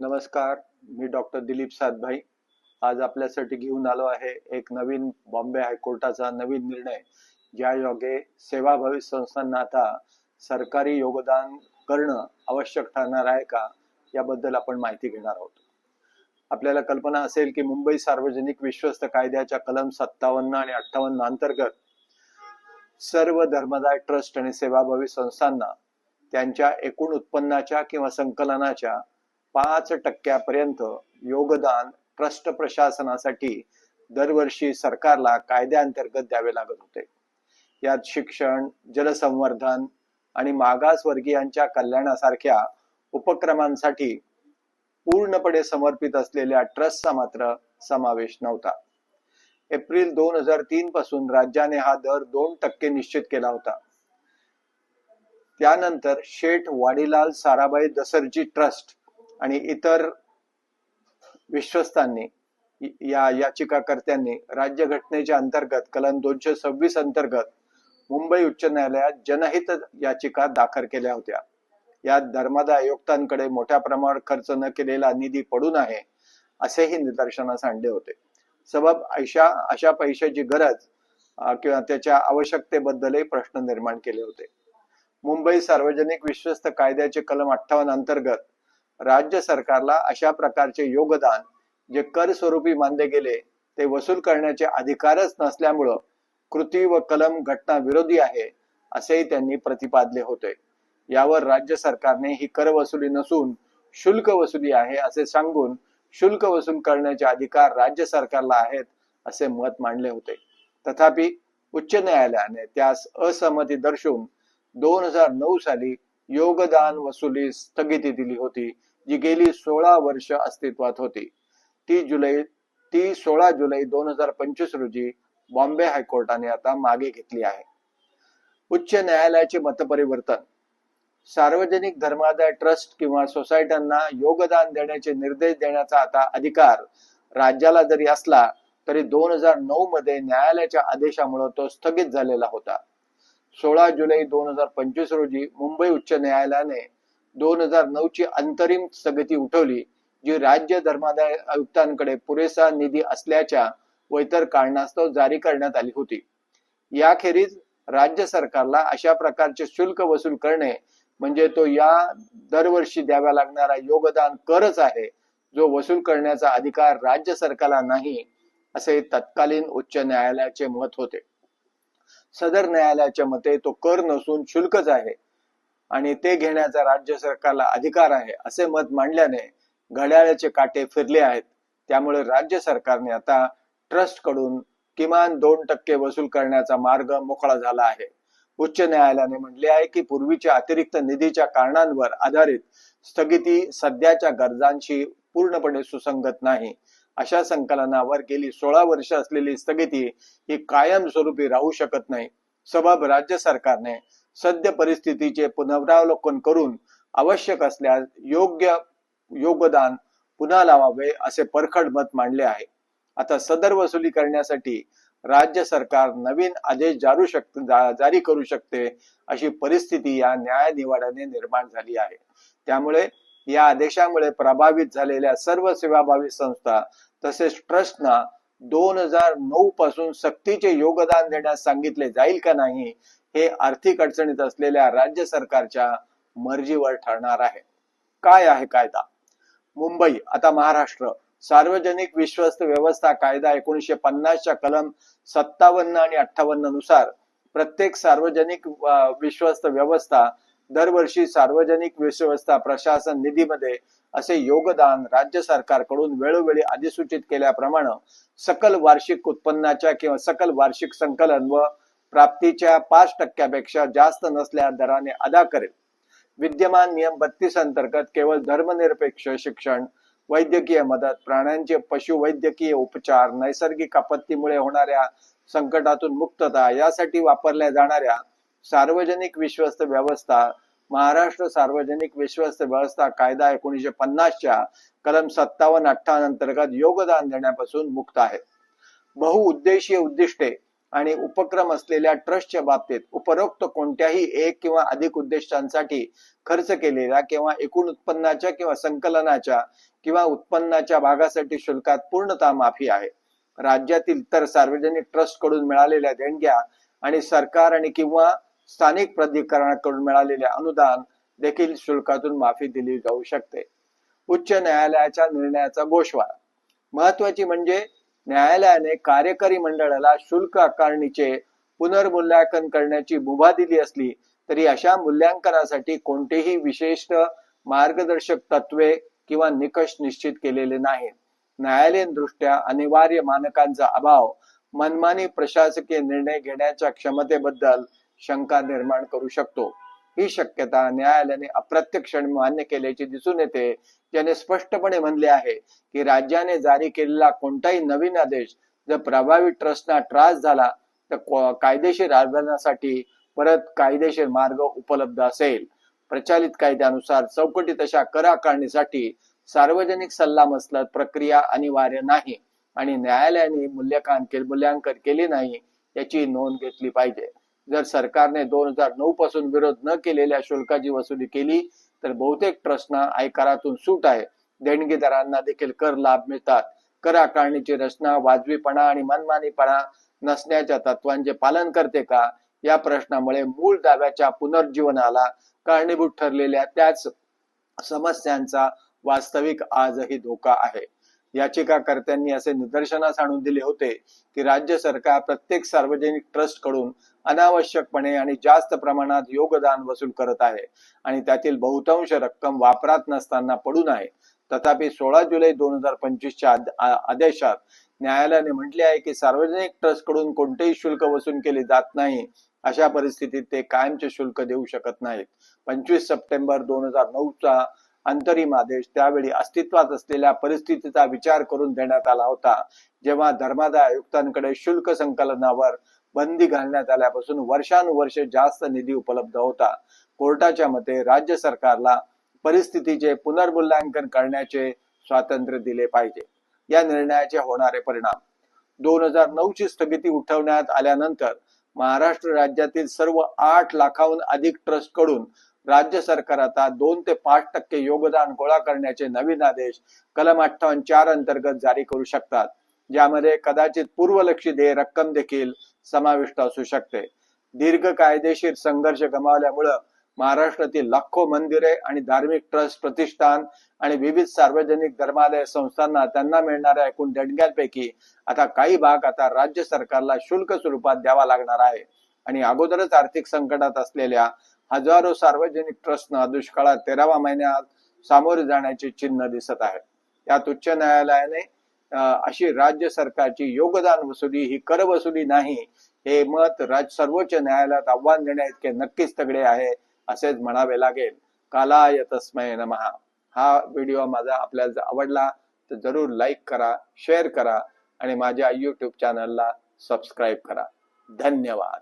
नमस्कार मी डॉक्टर दिलीप सातभाई. आज आपल्यासाठी घेऊन आलो आहे एक नवीन बॉम्बे हायकोर्टाचा नवीन निर्णय ज्या योगे सेवाभावी संस्थांना आता सरकारी योगदान करणं आवश्यक ठरणार आहे का याबद्दल आपण माहिती घेणार आहोत. आपल्याला कल्पना असेल की मुंबई सार्वजनिक विश्वस्त कायद्याच्या कलम सत्तावन्न आणि अठ्ठावन्न अंतर्गत सर्व धर्मदाय ट्रस्ट आणि सेवाभावी संस्थांना त्यांच्या एकूण उत्पन्नाच्या किंवा संकलनाच्या पाच टक्क्यापर्यंत योगदान ट्रस्ट प्रशासनासाठी दरवर्षी सरकारला कायद्याअंतर्गत द्यावे लागत होते. यात शिक्षण जलसंवर्धन आणि मागासवर्गीयांच्या कल्याणासारख्या उपक्रमांसाठी पूर्णपणे समर्पित असलेल्या ट्रस्टचा मात्र समावेश नव्हता. एप्रिल दोन हजार तीन पासून राज्याने हा दर दोन टक्के निश्चित केला होता. त्यानंतर शेठ वाडीलाल साराबाई दसरजी ट्रस्ट आणि इतर विश्वस्तांनी या याचिकाकर्त्यांनी राज्यघटनेच्या अंतर्गत कलम दोनशे सव्वीस अंतर्गत मुंबई उच्च न्यायालयात जनहित याचिका दाखल केल्या होत्या. यात धर्मादा आयुक्तांकडे मोठ्या प्रमाणात खर्च न केलेला निधी पडून आहे असेही निदर्शनास आणले होते. सबब अशा अशा पैशाची गरज किंवा त्याच्या आवश्यकतेबद्दलही प्रश्न निर्माण केले होते. मुंबई सार्वजनिक विश्वस्त कायद्याचे कलम अठ्ठावन्न अंतर्गत राज्य सरकारला अशा प्रकारचे योगदान जे कर स्वरूपी मानले गेले ते वसूल करण्याचे अधिकारच नसल्यामुळं कृती व कलम घटना विरोधी आहे असेही त्यांनी प्रतिपादले होते. यावर राज्य सरकारने ही कर वसुली नसून शुल्क वसुली आहे असे सांगून शुल्क वसूल करण्याचे अधिकार राज्य सरकारला आहेत असे मत मांडले होते. तथापि उच्च न्यायालयाने त्यास असहमती दर्शवून दोन हजार नऊ साली योगदान वसुली स्थगिती दिली होती जी गेली सोळा वर्ष अस्तित्वात होती. ती जुलै ती सोळा जुलै दोन हजार पंचवीस रोजी बॉम्बे हायकोर्टाने आता मागे घेतली आहे. उच्च न्यायालयाचे मतपरिवर्तन. सार्वजनिक धर्मादाय ट्रस्ट किंवा सोसायट्यांना योगदान देण्याचे निर्देश देण्याचा आता अधिकार राज्याला जरी असला तरी दोन हजार नऊ मध्ये न्यायालयाच्या आदेशामुळे तो स्थगित झालेला होता. सोळा जुलै दोन हजार पंचवीस रोजी मुंबई उच्च न्यायालयाने दोन हजार नऊ ची अंतरिम स्थगिती उठवली जी राज्य धर्मादाय आयुक्तांकडे पुरेसा निधी असल्याच्या व इतर कारणास्तव जारी करण्यात आली होती. याखेरीज राज्य सरकारला अशा प्रकारचे शुल्क वसूल करणे म्हणजे तो या दरवर्षी द्यावा लागणारा योगदान करच आहे जो वसूल करण्याचा अधिकार राज्य सरकारला नाही असे तत्कालीन उच्च न्यायालयाचे मत होते. सदर न्यायालयाच्या मते तो कर नसून शुल्कच आहे आणि ते घेण्याचा राज्य सरकारला अधिकार आहे असे मत मांडल्याने घड्याळाचे काटे फिरले आहेत. त्यामुळे राज्य सरकारने आता ट्रस्टकडून किमान दोन टक्के वसूल करण्याचा मार्ग मोकळा झाला आहे. उच्च न्यायालयाने म्हटले आहे की पूर्वीच्या अतिरिक्त निधीच्या कारणांवर आधारित स्थगिती सध्याच्या गरजांशी पूर्णपणे सुसंगत नाही. अशा संकलनावर गेली. सोळा वर्ष असलेली स्थगिती ही कायमस्वरूपी राहू शकत नाही. सबब राज्य सरकारने सद्य परिस्थितीचे पुनरावलोकन करून आवश्यक असल्यास योग्य योगदान पुन्हा लावावे असे परखड मत मांडले आहे. आता सदर वसुली करण्यासाठी राज्य सरकार नवीन आदेश जारू शकते जारी करू शकते अशी परिस्थिती या न्याय निवाड्याने निर्माण झाली आहे. त्यामुळे या आदेशामुळे प्रभावित झालेल्या सर्व सेवाभावी संस्था तसेच ट्रस्टना दोन हजार नऊ पासून सक्तीचे योगदान देण्यास सांगितले जाईल का नाही हे आर्थिक अडचणीत असलेल्या राज्य सरकारच्या मर्जीवर ठरणार आहे. काय आहे कायदा? मुंबई आता महाराष्ट्र. सार्वजनिक विश्वस्त व्यवस्था कायदा एकोणीशे पन्नासच्या कलम सत्तावन्न आणि अठ्ठावन्ननुसार प्रत्येक सार्वजनिक विश्वस्त व्यवस्था दरवर्षी सार्वजनिक व्यवस्था प्रशासन निधीमध्ये असे योगदान राज्य सरकारकडून वेळोवेळी अधिसूचित केल्याप्रमाणे सकल वार्षिक उत्पन्नाच्या किंवा सकल वार्षिक संकलन व प्राप्तीच्या पाच टक्क्यापेक्षा जास्त नसल्या दराने अदा करेल. विद्यमान नियम बत्तीस अंतर्गत केवळ धर्मनिरपेक्ष शिक्षण वैद्यकीय मदत प्राण्यांचे पशुवैद्यकीय उपचार नैसर्गिक आपत्तीमुळे होणाऱ्या संकटातून मुक्तता यासाठी वापरल्या जाणाऱ्या सार्वजनिक विश्वस्त व्यवस्था महाराष्ट्र सार्वजनिक विश्वस्त व्यवस्था कायदा एकोणीशे पन्नासच्या कलम सत्तावन्न अठ्ठावन्न अंतर्गत योगदान देण्यापासून मुक्त आहे. बहुउद्देशीय उद्दिष्टे आणि उपक्रम असलेल्या ट्रस्टच्या बाबतीत उपरोक्त कोणत्याही एक किंवा अधिक उद्दिष्टांसाठी खर्च केलेल्या किंवा एकूण उत्पन्नाच्या किंवा संकलनाच्या किंवा उत्पन्नाच्या भागासाठी शुल्कात पूर्णतः माफी आहे. राज्यातील इतर सार्वजनिक ट्रस्टकडून मिळालेल्या देणग्या आणि सरकार आणि किंवा स्थानिक प्राधिकरणाकडून मिळालेले अनुदान देखील शुल्कातून माफी दिली जाऊ शकते. उच्च न्यायालयाच्या निर्णयाचा गोषवारा. महत्वाची म्हणजे न्यायालयाने कार्यकारी मंडळाला शुल्क आकारणीचे पुनर्मूल्यांकन करण्याची मुभा दिली असली तरी अशा मूल्यांकनासाठी कोणतेही विशिष्ट मार्गदर्शक तत्वे किंवा निकष निश्चित केलेले नाहीत. न्यायालयीन दृष्ट्या अनिवार्य मानकांचा अभाव मनमानी प्रशासकीय निर्णय घेण्याच्या क्षमतेबद्दल शंका निर्माण करू शकतो. ही शक्यता न्यायालयाने अप्रत्यक्षपणे मान्य केल्याचे दिसून येते. ज्याने स्पष्टपणे म्हणले आहे की राज्याने जारी केलेला कोणताही नवीन आदेश जर प्रभावी ट्रस्टना त्रास झाला तर कायदेशीर आव्हानासाठी परत कायदेशीर मार्ग उपलब्ध असेल. प्रचलित कायद्यानुसार चौकटी तशा कर आकारणीसाठी सार्वजनिक सल्लामसलत प्रक्रिया अनिवार्य नाही आणि न्यायालयाने मूल्यांकन मूल्यांकन केले नाही याची नोंद घेतली पाहिजे. जर सरकारने दोन हजार नऊ पासून विरोध न केलेल्या शुल्काची वसुली केली तर बहुतेक ट्रस्टना आयकरातून सूट आहे. देणगीदारांना देखील कर लाभ मिळतात. कर आकारणीची रचना वाजवीपणा आणि मनमानीपणा नसण्याच्या तत्वांचे पालन करते का? या प्रश्नामुळे मूळ दाव्याच्या पुनर्जीवनाला कारणीभूत ठरलेल्या त्याच समस्यांचा वास्तविक आजही धोका आहे. याचिकाकर्त्यांनी असे निदर्शनास आणून दिले होते की राज्य सरकार प्रत्येक सार्वजनिक ट्रस्टकडून अनावश्यकपणे आणि जास्त प्रमाणात योगदान वसूल करत आहे आणि त्यातील बहुतांश रक्कम वापरात नसताना पडून आहे तथापि सोळा जुलै दोन हजार पंचवीसच्या आदेशात न्यायालयाने म्हटले आहे की सार्वजनिक ट्रस्टकडून कोणतेही शुल्क वसूल केले जात नाही. अशा परिस्थितीत ते कायमचे शुल्क देऊ शकत नाहीत. पंचवीस सप्टेंबर दोन हजार नऊचा अंतरिम आदेश त्यावेळी अस्तित्वात असलेल्या परिस्थितीचा विचार करून देण्यात आला होता. जेव्हा धर्मादाय आयुक्तांकडे शुल्क संकलनावर बंदी घालण्यात आल्यापासून वर्षानुवर्षे जास्त निधी उपलब्ध होता. कोर्टाच्या मते राज्य सरकारला परिस्थितीचे पुनर्मूल्यांकन करण्याचे स्वातंत्र्य दिले पाहिजे. या निर्णयाचे होणारे परिणाम. दोन हजार नऊ ची स्थगिती उठवण्यात आल्यानंतर महाराष्ट्र राज्यातील सर्व आठ लाखाहून अधिक ट्रस्टकडून राज्य सरकार आता दोन ते पाच टक्के योगदान गोळा करण्याचे नवीन आदेश कलम अठ्ठावन्न चार अंतर्गत जारी करू शकतात. ज्यामध्ये कदाचित पूर्वलक्षी देय रक्कम देखील समाविष्ट असू शकते. दीर्घ कायदेशीर संघर्ष गमावल्यामुळं महाराष्ट्रातील लाखो मंदिरे आणि धार्मिक ट्रस्ट प्रतिष्ठान आणि विविध सार्वजनिक धर्मालय संस्थांना त्यांना मिळणाऱ्या एकूण देणग्यांपैकी आता काही भाग आता राज्य सरकारला शुल्क स्वरूपात द्यावा लागणार आहे. आणि अगोदरच आर्थिक संकटात असलेल्या हजारो सार्वजनिक ट्रस्टनं दुष्काळात तेरावा महिन्यात सामोरे जाण्याचे चिन्ह दिसत आहे यात उच्च न्यायालयाने अशी राज्य सरकारची योगदान वसुली ही कर वसुली नाही हे मत राज सर्वोच्च न्यायालयात आव्हान देण्या इतके नक्कीच तगडे आहे असेच म्हणावे लागेल. कालाय तस्मय नमहा हा व्हिडिओ माझा आपल्याला जर आवडला तर जरूर लाईक करा शेअर करा आणि माझ्या युट्यूब चॅनलला सबस्क्राईब करा. धन्यवाद.